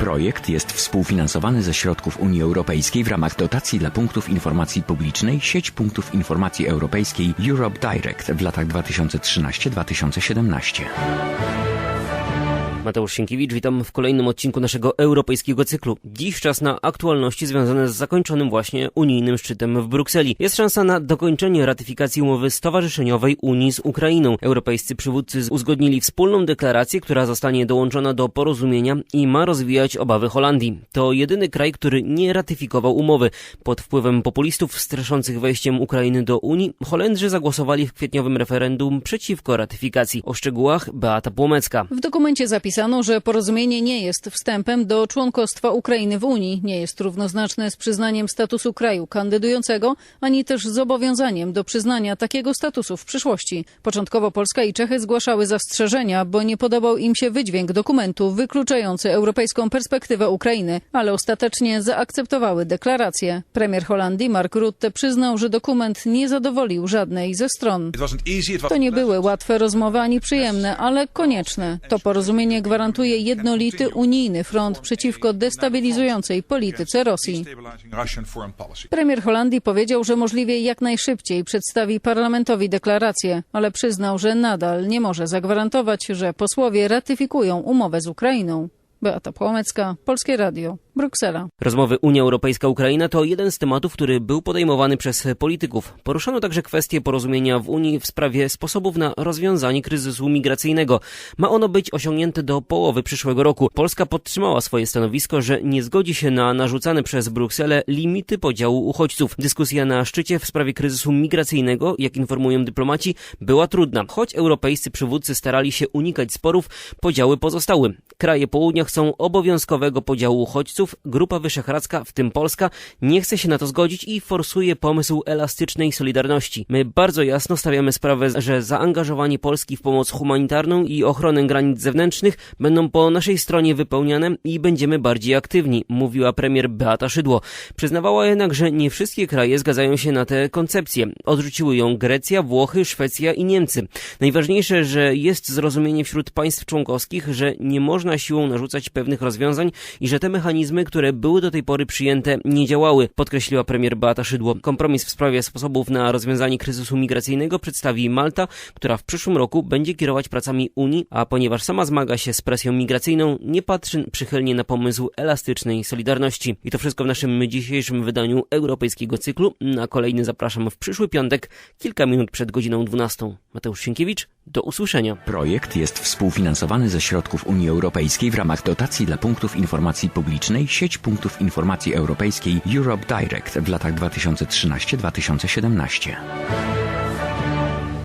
Projekt jest współfinansowany ze środków Unii Europejskiej w ramach dotacji dla punktów informacji publicznej sieć punktów informacji europejskiej Europe Direct w latach 2013-2017. Mateusz Sienkiewicz, witam w kolejnym odcinku naszego europejskiego cyklu. Dziś czas na aktualności związane z zakończonym właśnie unijnym szczytem w Brukseli. Jest szansa na dokończenie ratyfikacji umowy stowarzyszeniowej Unii z Ukrainą. Europejscy przywódcy uzgodnili wspólną deklarację, która zostanie dołączona do porozumienia i ma rozwijać obawy Holandii. To jedyny kraj, który nie ratyfikował umowy. Pod wpływem populistów straszących wejściem Ukrainy do Unii, Holendrzy zagłosowali w kwietniowym referendum przeciwko ratyfikacji. O szczegółach Beata Płomecka. W dokumencie zapisano, że porozumienie nie jest wstępem do członkostwa Ukrainy w Unii, nie jest równoznaczne z przyznaniem statusu kraju kandydującego, ani też zobowiązaniem do przyznania takiego statusu w przyszłości. Początkowo Polska i Czechy zgłaszały zastrzeżenia, bo nie podobał im się wydźwięk dokumentu wykluczający europejską perspektywę Ukrainy, ale ostatecznie zaakceptowały deklarację. Premier Holandii Mark Rutte przyznał, że dokument nie zadowolił żadnej ze stron. To nie były łatwe rozmowy ani przyjemne, ale konieczne. To porozumienie gwarantuje jednolity unijny front przeciwko destabilizującej polityce Rosji. Premier Holandii powiedział, że możliwie jak najszybciej przedstawi parlamentowi deklarację, ale przyznał, że nadal nie może zagwarantować, że posłowie ratyfikują umowę z Ukrainą. Beata Płomecka, Polskie Radio, Bruksela. Rozmowy Unia Europejska-Ukraina to jeden z tematów, który był podejmowany przez polityków. Poruszono także kwestię porozumienia w Unii w sprawie sposobów na rozwiązanie kryzysu migracyjnego. Ma ono być osiągnięte do połowy przyszłego roku. Polska podtrzymała swoje stanowisko, że nie zgodzi się na narzucane przez Brukselę limity podziału uchodźców. Dyskusja na szczycie w sprawie kryzysu migracyjnego, jak informują dyplomaci, była trudna. Choć europejscy przywódcy starali się unikać sporów, podziały pozostały. Kraje południa chcą obowiązkowego podziału uchodźców, Grupa Wyszehradzka, w tym Polska, nie chce się na to zgodzić i forsuje pomysł elastycznej solidarności. My bardzo jasno stawiamy sprawę, że zaangażowanie Polski w pomoc humanitarną i ochronę granic zewnętrznych będą po naszej stronie wypełniane i będziemy bardziej aktywni, mówiła premier Beata Szydło. Przyznawała jednak, że nie wszystkie kraje zgadzają się na tę koncepcję. Odrzuciły ją Grecja, Włochy, Szwecja i Niemcy. Najważniejsze, że jest zrozumienie wśród państw członkowskich, że nie można siłą narzucać pewnych rozwiązań i że te mechanizmy, które były do tej pory przyjęte, nie działały, podkreśliła premier Beata Szydło. Kompromis w sprawie sposobów na rozwiązanie kryzysu migracyjnego przedstawi Malta, która w przyszłym roku będzie kierować pracami Unii, a ponieważ sama zmaga się z presją migracyjną, nie patrzy przychylnie na pomysł elastycznej solidarności. I to wszystko w naszym dzisiejszym wydaniu europejskiego cyklu. Na kolejny zapraszam w przyszły piątek, kilka minut przed godziną 12. Mateusz Sienkiewicz, do usłyszenia. Projekt jest współfinansowany ze środków Unii Europejskiej w ramach dotacji dla punktów informacji publicznej sieć punktów informacji europejskiej Europe Direct w latach 2013-2017.